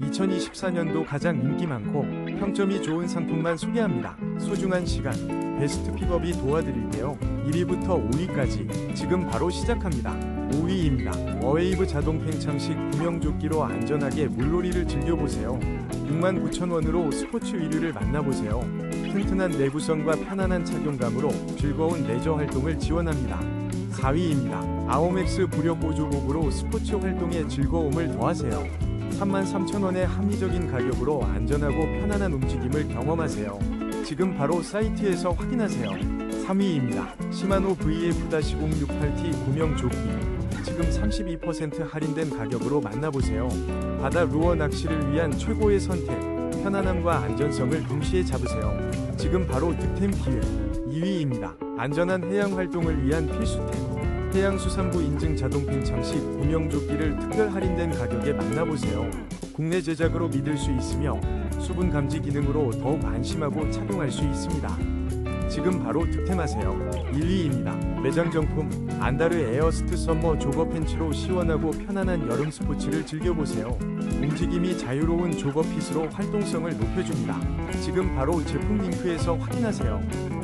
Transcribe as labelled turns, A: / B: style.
A: 2024년도 가장 인기 많고 평점이 좋은 상품만 소개합니다. 소중한 시간, 베스트 픽업이 도와드릴게요. 1위부터 5위까지 지금 바로 시작합니다. 5위입니다. 어웨이브 자동 팽창식 구명조끼로 안전하게 물놀이를 즐겨보세요. 69,000원으로 스포츠 의류를 만나보세요. 튼튼한 내구성과 편안한 착용감으로 즐거운 레저 활동을 지원합니다. 4위입니다. 아오맥스 부력 보조복으로 스포츠 활동에 즐거움을 더하세요. 33,000원의 합리적인 가격으로 안전하고 편안한 움직임을 경험하세요. 지금 바로 사이트에서 확인하세요. 3위입니다. 시마노 VF-0687T 구명 조끼. 지금 32% 할인된 가격으로 만나보세요. 바다 루어 낚시를 위한 최고의 선택. 편안함과 안전성을 동시에 잡으세요. 지금 바로 득템 기회. 2위입니다. 안전한 해양 활동을 위한 필수템. 해양수산부 인증 자동 팽창식 구명조끼를 특별 할인된 가격에 만나보세요. 국내 제작으로 믿을 수 있으며 수분 감지 기능으로 더욱 안심하고 착용할 수 있습니다. 지금 바로 득템하세요. 1위입니다. 매장 정품 안다르 에어스트 썸머 조거 팬츠로 시원하고 편안한 여름 스포츠를 즐겨보세요. 움직임이 자유로운 조거 핏으로 활동성을 높여줍니다. 지금 바로 제품 링크에서 확인하세요.